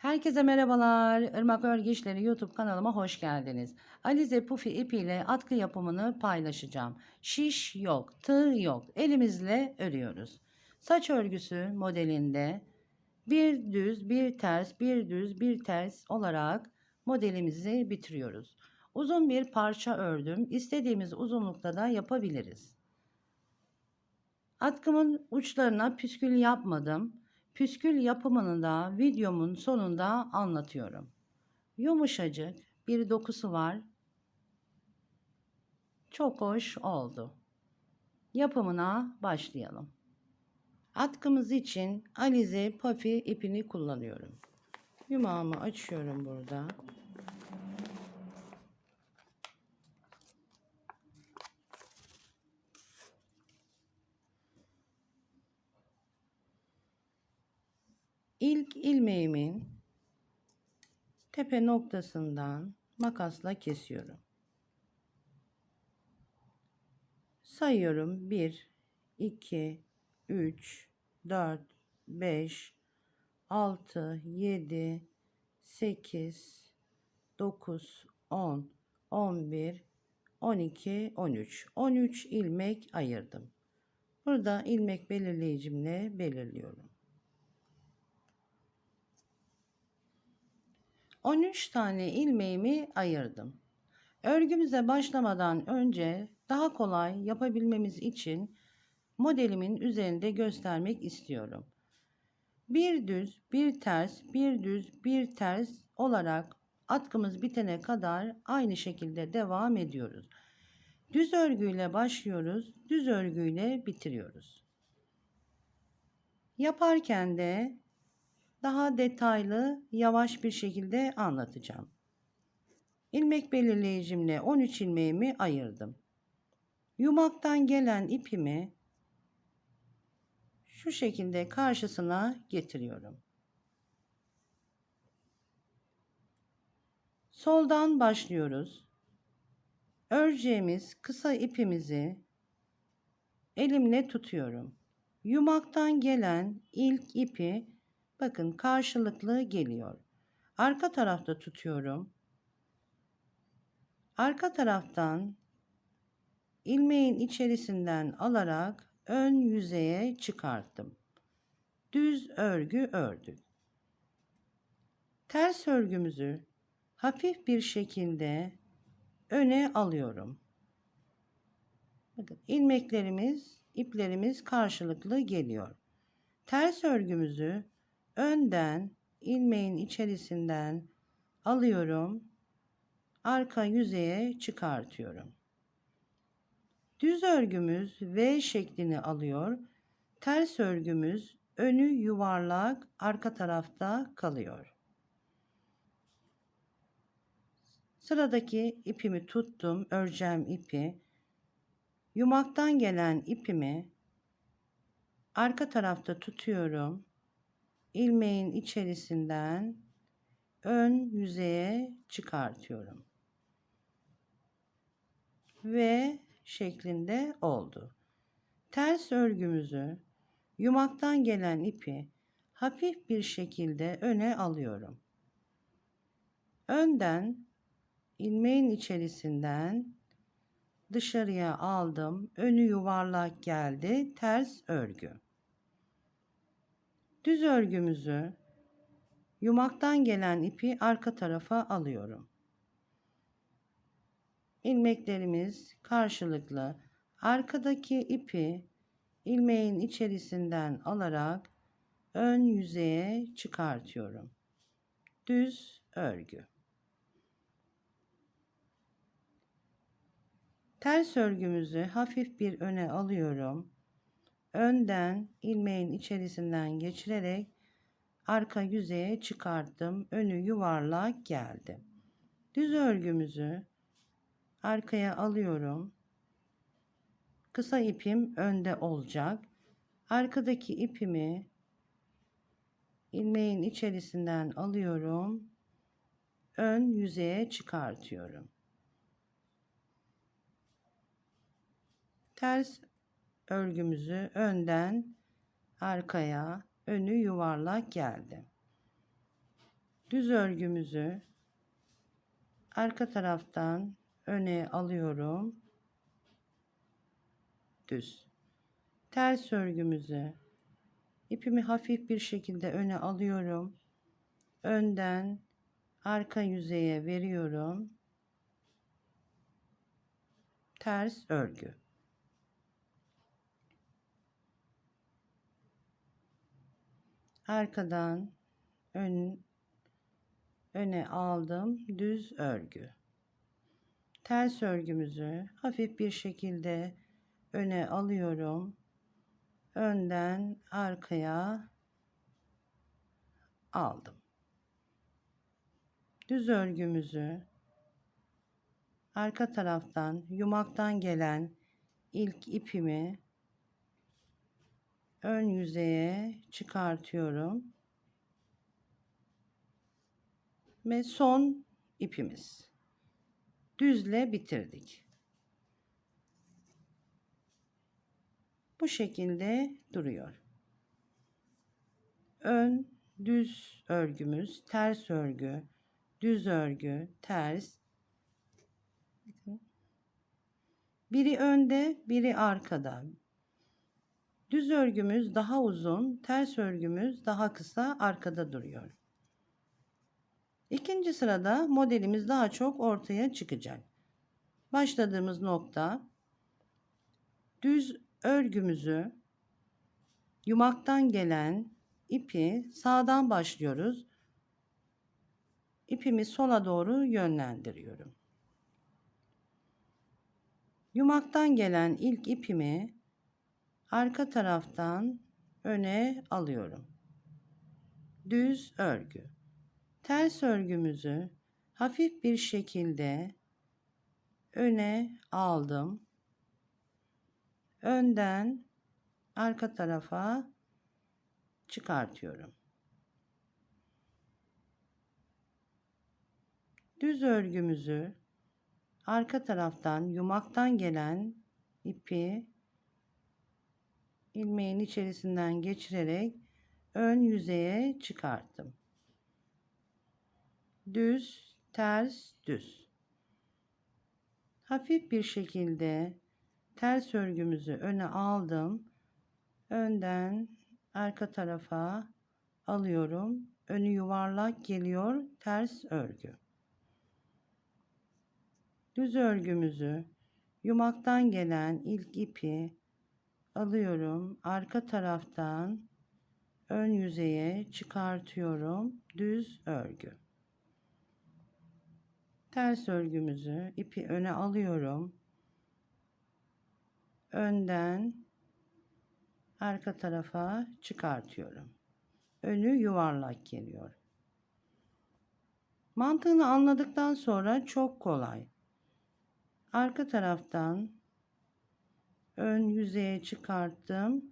Herkese merhabalar. Irmak Örgü YouTube kanalıma hoş geldiniz. Alize Pufi ipiyle atkı yapımını paylaşacağım. Şiş yok, tığ yok. Elimizle örüyoruz. Saç örgüsü modelinde bir düz, bir ters, bir düz, bir ters olarak modelimizi bitiriyoruz. Uzun bir parça ördüm. İstediğimiz uzunlukta da yapabiliriz. Atkımın uçlarına püskül yapmadım. Püskül yapımını da videomun sonunda anlatıyorum. Yumuşacık bir dokusu var. Çok hoş oldu. Yapımına başlayalım. Atkımız için Alize Puffy ipini kullanıyorum. Yumağımı açıyorum burada. İlk ilmeğimin tepe noktasından makasla kesiyorum. Sayıyorum 1 2 3 4 5 6 7 8 9 10 11 12 13 13 ilmek ayırdım. Burada ilmek belirleyicimle belirliyorum. 13 tane ilmeğimi ayırdım. Örgümüze başlamadan önce daha kolay yapabilmemiz için modelimin üzerinde göstermek istiyorum. Bir düz, bir ters, bir düz, bir ters olarak atkımız bitene kadar aynı şekilde devam ediyoruz. Düz örgüyle başlıyoruz, düz örgüyle bitiriyoruz. Yaparken de daha detaylı, yavaş bir şekilde anlatacağım. İlmek belirleyicimle 13 ilmeğimi ayırdım. Yumaktan gelen ipimi şu şekilde karşısına getiriyorum. Soldan başlıyoruz. Öreceğimiz kısa ipimizi elimle tutuyorum. Yumaktan gelen ilk ipi bakın karşılıklı geliyor. Arka tarafta tutuyorum. Arka taraftan ilmeğin içerisinden alarak ön yüzeye çıkarttım. Düz örgü ördük. Ters örgümüzü hafif bir şekilde öne alıyorum. Bakın ilmeklerimiz, iplerimiz karşılıklı geliyor. Ters örgümüzü önden ilmeğin içerisinden alıyorum. Arka yüzeye çıkartıyorum. Düz örgümüz V şeklini alıyor. Ters örgümüz önü yuvarlak arka tarafta kalıyor. Sıradaki ipimi tuttum. Öreceğim ipi. Yumaktan gelen ipimi arka tarafta tutuyorum. İlmeğin içerisinden ön yüzeye çıkartıyorum. Ve şeklinde oldu. Ters örgümüzü yumaktan gelen ipi hafif bir şekilde öne alıyorum. Önden ilmeğin içerisinden dışarıya aldım. Önü yuvarlak geldi. Ters örgü. Düz örgümüzü yumaktan gelen ipi arka tarafa alıyorum. İlmeklerimiz karşılıklı. Arkadaki ipi ilmeğin içerisinden alarak ön yüzeye çıkartıyorum. Düz örgü. Ters örgümüzü hafif bir öne alıyorum. Önden ilmeğin içerisinden geçirerek arka yüzeye çıkarttım. Önü yuvarlak geldi. Düz örgümüzü arkaya alıyorum. Kısa ipim önde olacak. Arkadaki ipimi ilmeğin içerisinden alıyorum. Ön yüzeye çıkartıyorum. Ters örgümüzü önden arkaya önü yuvarlak geldi. Düz örgümüzü arka taraftan öne alıyorum. Düz. Ters örgümüzü ipimi hafif bir şekilde öne alıyorum. Önden arka yüzeye veriyorum. Ters örgü. Arkadan ön öne aldım düz örgü. Ters örgümüzü hafif bir şekilde öne alıyorum. Önden arkaya aldım. Düz örgümüzü arka taraftan yumaktan gelen ilk ipimi ön yüzeye çıkartıyorum. Ve son ipimiz. Düzle bitirdik. Bu şekilde duruyor. Ön düz örgümüz, ters örgü, düz örgü, ters. Biri önde, biri arkada. Düz örgümüz daha uzun, ters örgümüz daha kısa arkada duruyor. İkinci sırada modelimiz daha çok ortaya çıkacak. Başladığımız nokta düz örgümüzü yumaktan gelen ipi sağdan başlıyoruz. İpimi sola doğru yönlendiriyorum. Yumaktan gelen ilk ipimi arka taraftan öne alıyorum. Düz örgü. Ters örgümüzü hafif bir şekilde öne aldım. Önden arka tarafa çıkartıyorum. Düz örgümüzü arka taraftan yumaktan gelen ipi ilmeğin içerisinden geçirerek ön yüzeye çıkarttım. Düz, ters, düz. Hafif bir şekilde ters örgümüzü öne aldım. Önden arka tarafa alıyorum. Önü yuvarlak geliyor. Ters örgü. Düz örgümüzü yumaktan gelen ilk ipi alıyorum. Arka taraftan ön yüzeye çıkartıyorum. Düz örgü. Ters örgümüzü ipi öne alıyorum. Önden arka tarafa çıkartıyorum. Önü yuvarlak geliyor. Mantığını anladıktan sonra çok kolay. Arka taraftan ön yüzeye çıkarttım.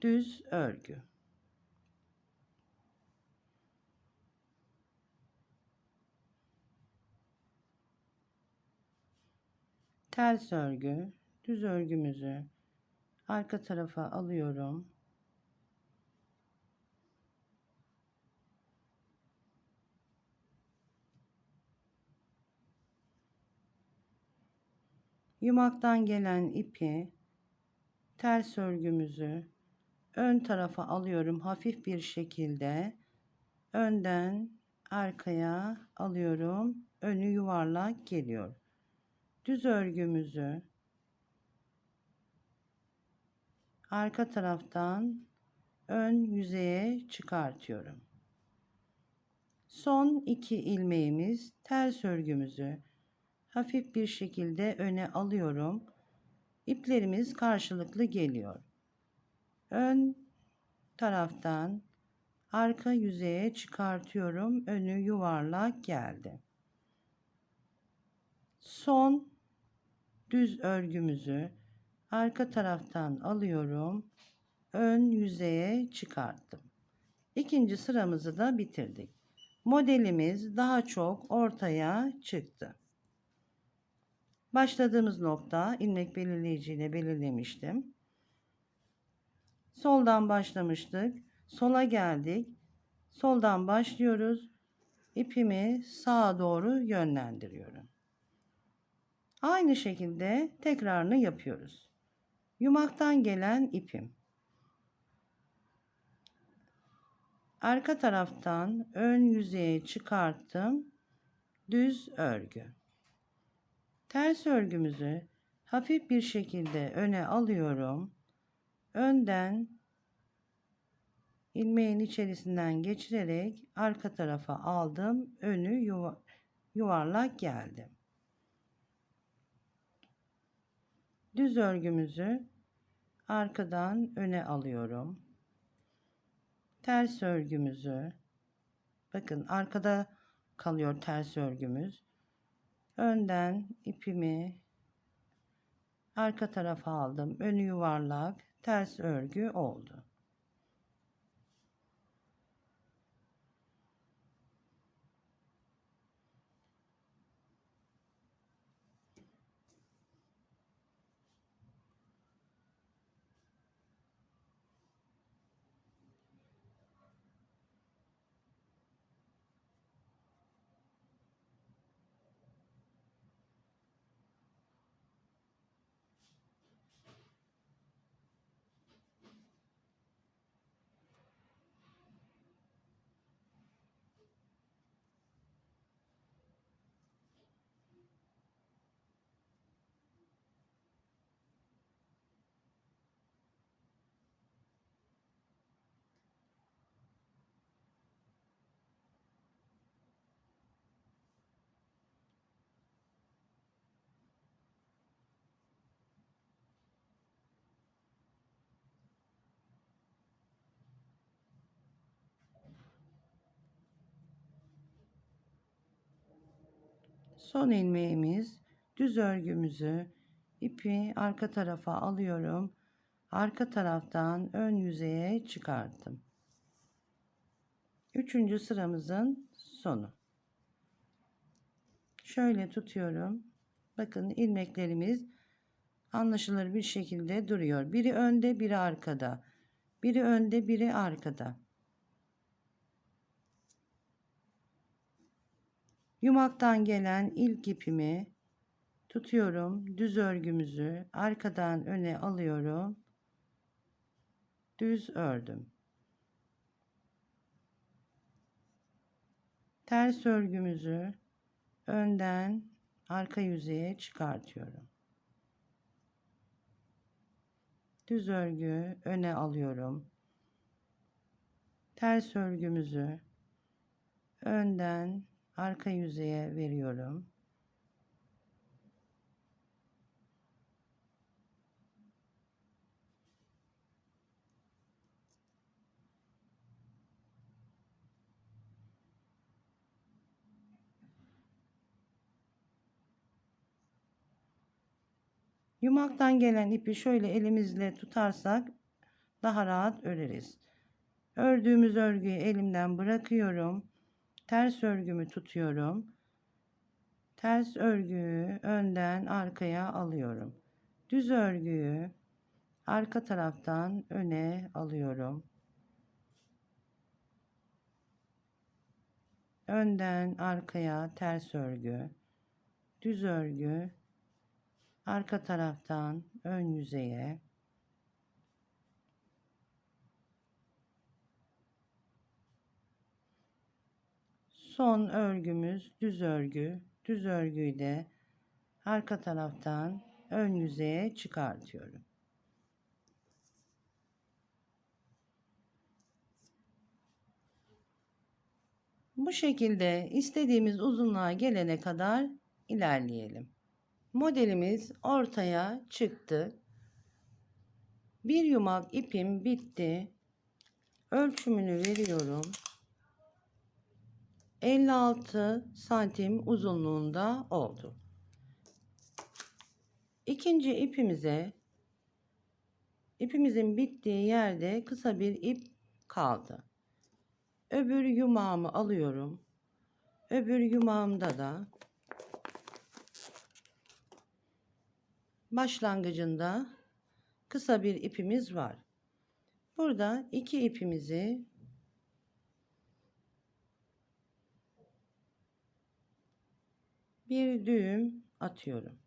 Düz örgü. Ters örgü, düz örgümüzü arka tarafa alıyorum. Yumaktan gelen ipi ters örgümüzü ön tarafa alıyorum hafif bir şekilde. Önden arkaya alıyorum. Önü yuvarlak geliyor. Düz örgümüzü arka taraftan ön yüzeye çıkartıyorum. Son iki ilmeğimiz ters örgümüzü hafif bir şekilde öne alıyorum. İplerimiz karşılıklı geliyor. Ön taraftan arka yüzeye çıkartıyorum. Önü yuvarlak geldi. Son düz örgümüzü arka taraftan alıyorum. Ön yüzeye çıkarttım. İkinci sıramızı da bitirdik. Modelimiz daha çok ortaya çıktı. Başladığımız nokta ilmek belirleyici belirlemiştim. Soldan başlamıştık. Sola geldik. Soldan başlıyoruz. ipimi sağa doğru yönlendiriyorum. Aynı şekilde tekrarını yapıyoruz. Yumaktan gelen ipim. Arka taraftan ön yüzeye çıkarttım. Düz örgü. Ters örgümüzü hafif bir şekilde öne alıyorum. Önden ilmeğin içerisinden geçirerek arka tarafa aldım. Önü yuva, yuvarlak geldim. Düz örgümüzü arkadan öne alıyorum. Ters örgümüzü bakın arkada kalıyor ters örgümüz. Önden ipimi arka tarafa aldım. Önü yuvarlak, ters örgü oldu. Son ilmeğimiz düz örgümüzü ipi arka tarafa alıyorum. Arka taraftan ön yüzeye çıkarttım. Üçüncü sıramızın sonu. Şöyle tutuyorum. Bakın ilmeklerimiz anlaşılır bir şekilde duruyor. Biri önde, biri arkada. Biri önde, biri arkada. Yumaktan gelen ilk ipimi tutuyorum. Düz örgümüzü arkadan öne alıyorum. Düz ördüm. Ters örgümüzü önden arka yüzeye çıkartıyorum. Düz örgü öne alıyorum. Ters örgümüzü önden arka yüzeye veriyorum. Yumaktan gelen ipi şöyle elimizle tutarsak daha rahat öreriz. Ördüğümüz örgüyü elimden bırakıyorum. Ters örgümü tutuyorum. Ters örgüyü önden arkaya alıyorum. Düz örgüyü arka taraftan öne alıyorum. Önden arkaya ters örgü, düz örgü, arka taraftan ön yüzeye son örgümüz düz örgü düz örgüyü de arka taraftan ön yüzeye çıkartıyorum bu şekilde istediğimiz uzunluğa gelene kadar ilerleyelim modelimiz ortaya çıktı. Bir yumak ipim bitti. Ölçümünü veriyorum. 56 santim uzunluğunda oldu. İkinci ipimize ipimizin bittiği yerde kısa bir ip kaldı. Öbür yumağımı alıyorum. Öbür yumağımda da başlangıcında kısa bir ipimiz var. Burada iki ipimizi bir düğüm atıyorum.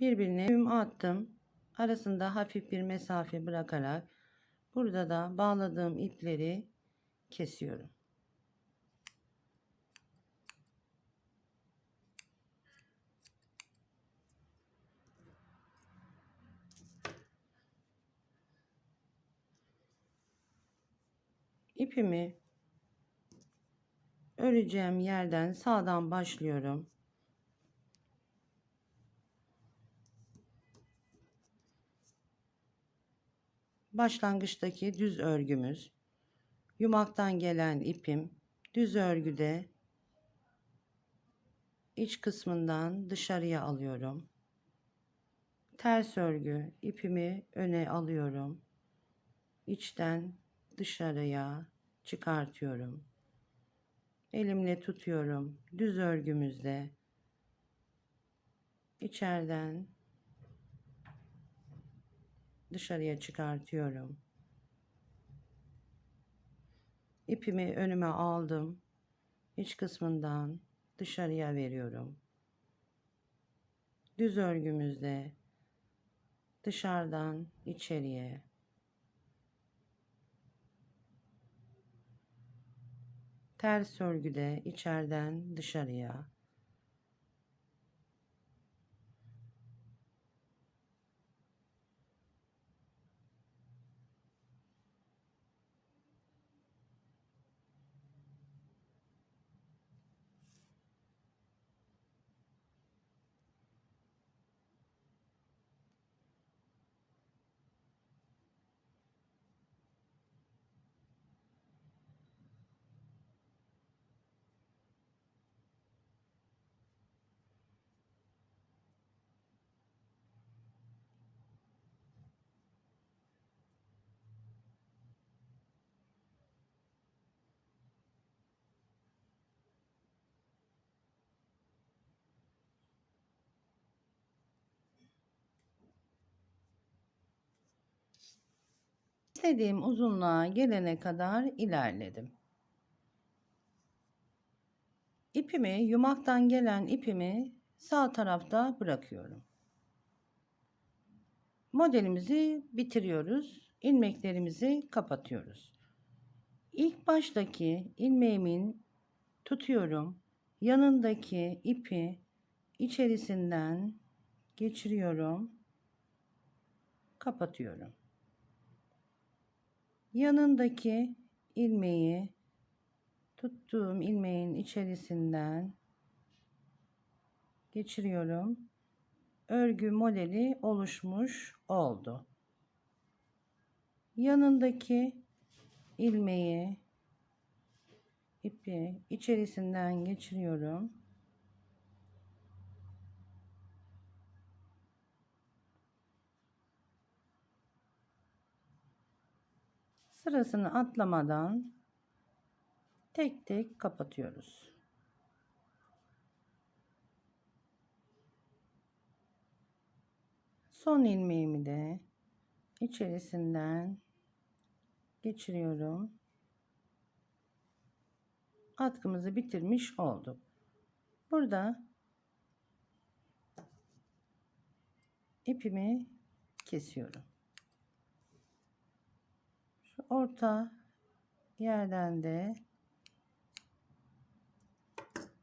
Birbirine düğüm attım. Arasında hafif bir mesafe bırakarak burada da bağladığım ipleri kesiyorum. İpimi öreceğim yerden sağdan başlıyorum. Başlangıçtaki düz örgümüz, yumaktan gelen ipim düz örgüde iç kısmından dışarıya alıyorum. Ters örgü ipimi öne alıyorum. İçten dışarıya çıkartıyorum. Elimle tutuyorum. Düz örgümüzde içeriden dışarıya çıkartıyorum. İpimi önüme aldım. İç kısmından dışarıya veriyorum. Düz örgümüzde dışarıdan içeriye ters örgüde içeriden dışarıya istediğim uzunluğa gelene kadar ilerledim. İpimi yumaktan gelen ipimi sağ tarafta bırakıyorum. Modelimizi bitiriyoruz. İlmeklerimizi kapatıyoruz. İlk baştaki ilmeğimin tutuyorum. Yanındaki ipi içerisinden geçiriyorum. Kapatıyorum yanındaki ilmeği tuttuğum ilmeğin içerisinden geçiriyorum. Örgü modeli oluşmuş oldu. Yanındaki ilmeği ipi içerisinden geçiriyorum. Sırasını atlamadan tek tek kapatıyoruz. Son ilmeğimi de içerisinden geçiriyorum. Atkımızı bitirmiş olduk. Burada ipimi kesiyorum orta yerden de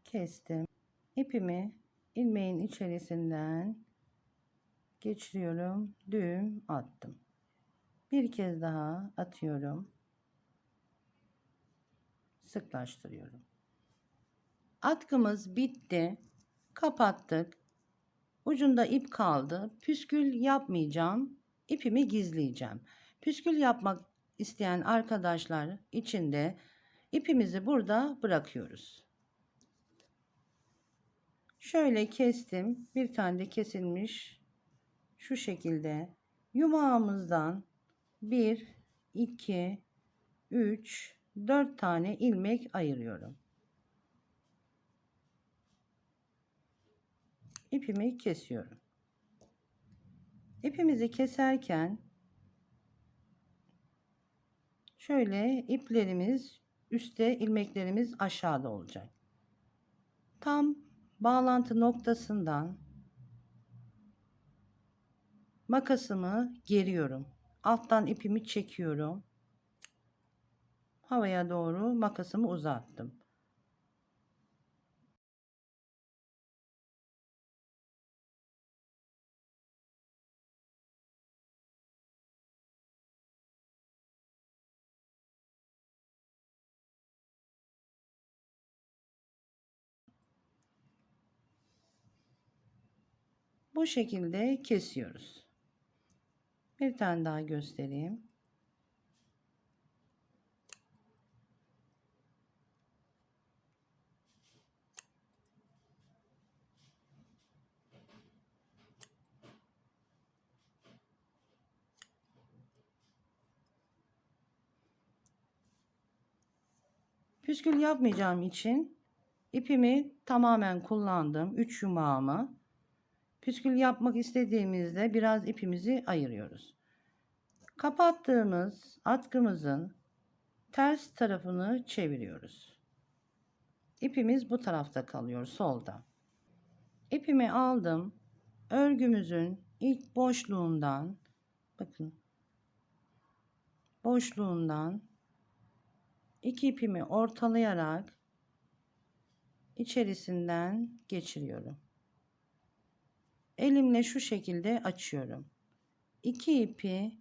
kestim. İpimi ilmeğin içerisinden geçiriyorum. Düğüm attım. Bir kez daha atıyorum. Sıklaştırıyorum. Atkımız bitti. Kapattık. Ucunda ip kaldı. Püskül yapmayacağım. İpimi gizleyeceğim. Püskül yapmak isteyen arkadaşlar için de ipimizi burada bırakıyoruz. Şöyle kestim. Bir tane de kesilmiş. Şu şekilde yumağımızdan 1 2 3 4 tane ilmek ayırıyorum. İpimi kesiyorum. İpimizi keserken şöyle iplerimiz üstte, ilmeklerimiz aşağıda olacak. Tam bağlantı noktasından makasımı geriyorum. Alttan ipimi çekiyorum. Havaya doğru makasımı uzattım. Bu şekilde kesiyoruz. Bir tane daha göstereyim. Püskül yapmayacağım için ipimi tamamen kullandım. 3 yumağımı. Püskül yapmak istediğimizde biraz ipimizi ayırıyoruz. Kapattığımız atkımızın ters tarafını çeviriyoruz. İpimiz bu tarafta kalıyor solda. İpimi aldım. Örgümüzün ilk boşluğundan bakın boşluğundan iki ipimi ortalayarak içerisinden geçiriyorum. Elimle şu şekilde açıyorum. İki ipi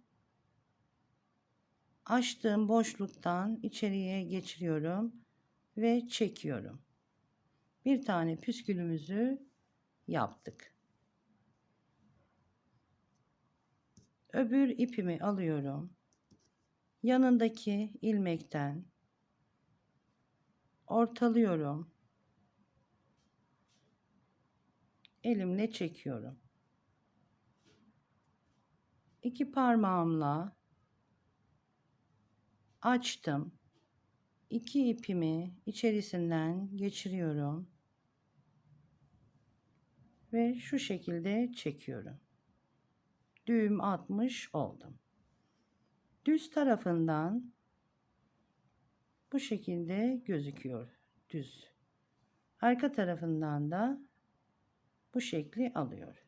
açtığım boşluktan içeriye geçiriyorum ve çekiyorum. Bir tane püskülümüzü yaptık. Öbür ipimi alıyorum. Yanındaki ilmekten ortalıyorum. Elimle çekiyorum. İki parmağımla açtım. İki ipimi içerisinden geçiriyorum. Ve şu şekilde çekiyorum. Düğüm atmış oldum. Düz tarafından bu şekilde gözüküyor. Düz. Arka tarafından da bu şekli alıyor.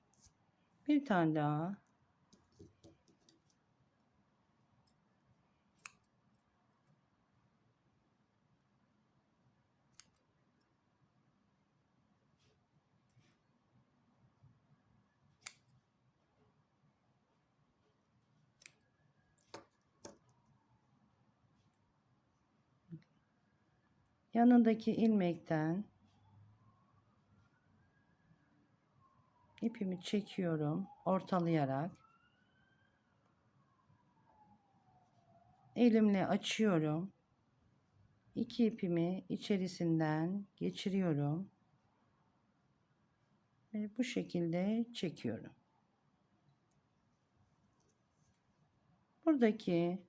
Bir tane daha yanındaki ilmekten ipimi çekiyorum ortalayarak. Elimle açıyorum. İki ipimi içerisinden geçiriyorum. Ve bu şekilde çekiyorum. Buradaki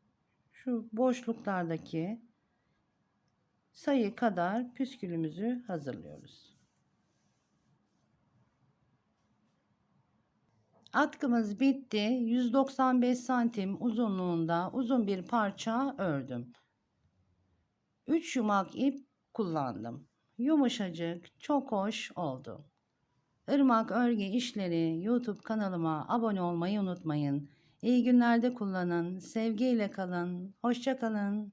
şu boşluklardaki sayı kadar püskülümüzü hazırlıyoruz. Atkımız bitti. 195 santim uzunluğunda uzun bir parça ördüm. 3 yumak ip kullandım. Yumuşacık, çok hoş oldu. Irmak Örgü İşleri YouTube kanalıma abone olmayı unutmayın. İyi günlerde kullanın. Sevgiyle kalın. Hoşça kalın.